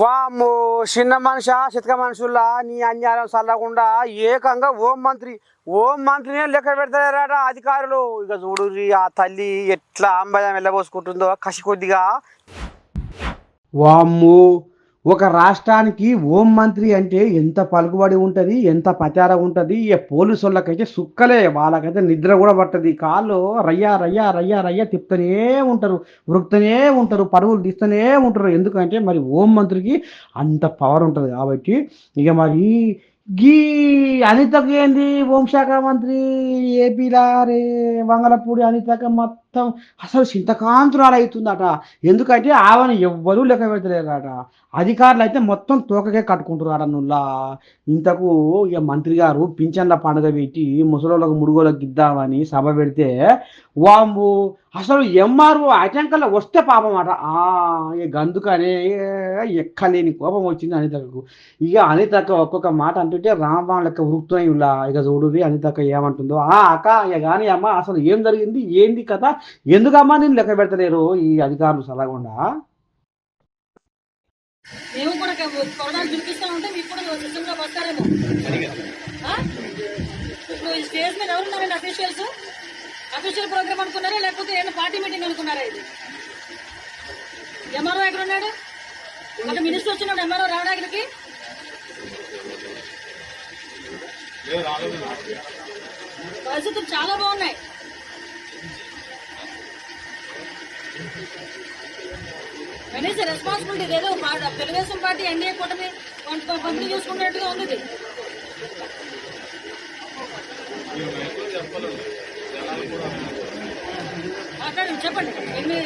వామ్మో చిన్న మనిషి చితక మనుషుల్లా నీ అన్యాయం చల్లకుండా ఏకంగా ఓం మంత్రి ఓం మంత్రినే లెక్క పెడతారట అధికారులు. ఇక చూడు ఆ తల్లి ఎట్లా అంబదం వెళ్ళబోసుకుంటుందో కసి కొద్దిగా. వామ్మో ఒక రాష్ట్రానికి హోం మంత్రి అంటే ఎంత పలుకుబడి ఉంటుంది ఎంత ప్రచారం ఉంటుంది ఇక పోలీసు వాళ్ళకైతే సుక్కలే వాళ్ళకైతే నిద్ర కూడా పట్టది. కాళ్ళు రయ్యా రయ్యా రయ్యా రయ్యా తిప్పుతూనే ఉంటారు ఉరుకుతూనే ఉంటారు పరుగులు తీస్తూనే ఉంటారు. ఎందుకంటే మరి హోం మంత్రికి అంత పవర్ ఉంటుంది కాబట్టి ఇక మరి గీ అనితకు ఏంది? హోంశాఖ మంత్రి ఏపీలా రే వంగలపూడి అనితక మొత్తం అసలు చింతకాంతురాలు అవుతుందట ఎందుకంటే ఆమెను ఎవ్వరూ లెక్క పెడతలేరట. అధికారులు అయితే మొత్తం తోకకే కట్టుకుంటున్నారట నుల్లా. ఇంతకు ఇక మంత్రి గారు పింఛన్ల పండుగ పెట్టి ముసలోళ్ళకు ముడుగోళ్ళకి ఇద్దామని సభ పెడితే వాంబు అసలు ఎంఆర్ఓ అటంకల్లా వస్తే పాపం అట ఆ, ఇక గందుకనే ఎక్కలేని కోపం వచ్చింది అనితకు. ఇక అనితక ఒక్కొక్క మాట అంటే రామబాణం లెక్క ఉరుకుతున్నాయి ఉల్లా ఇక చూడు అనితక్క ఏమంటుందో. ఆ అక్క ఇక కానీ అమ్మ అసలు ఏం జరిగింది? ఏంది కథ? ఎందుకమ్మా నేను లెక్క పెడతలేరు ఈ అధికారులు సలగకుండా మేము కూడా కొరడాలు ఉంటే మీకు కూడా వస్తారేమో. ఇప్పుడు ఈ స్టేజ్ మీద ఎవరున్నారండి అఫీషియల్స్ అఫీషియల్ ప్రోగ్రామ్ అనుకున్నారా? లేకపోతే ఏమైనా పార్టీ మీటింగ్ అనుకున్నారా ఇది? ఎంఆర్ఓ ఎక్కడ ఉన్నాడు ఒక మినిస్టర్ వచ్చినాడు ఎంఆర్ఓ రావడానికి? పరిస్థితులు చాలా బాగున్నాయి కనీసం రెస్పాన్సిబిలిటీ ఏదో తెలుగుదేశం పార్టీ ఎన్డీఏ కూటమి పంపిణీ చూసుకున్నట్టుగా ఉంది ఇది. మాట్లాడండి చెప్పండి ఎన్ని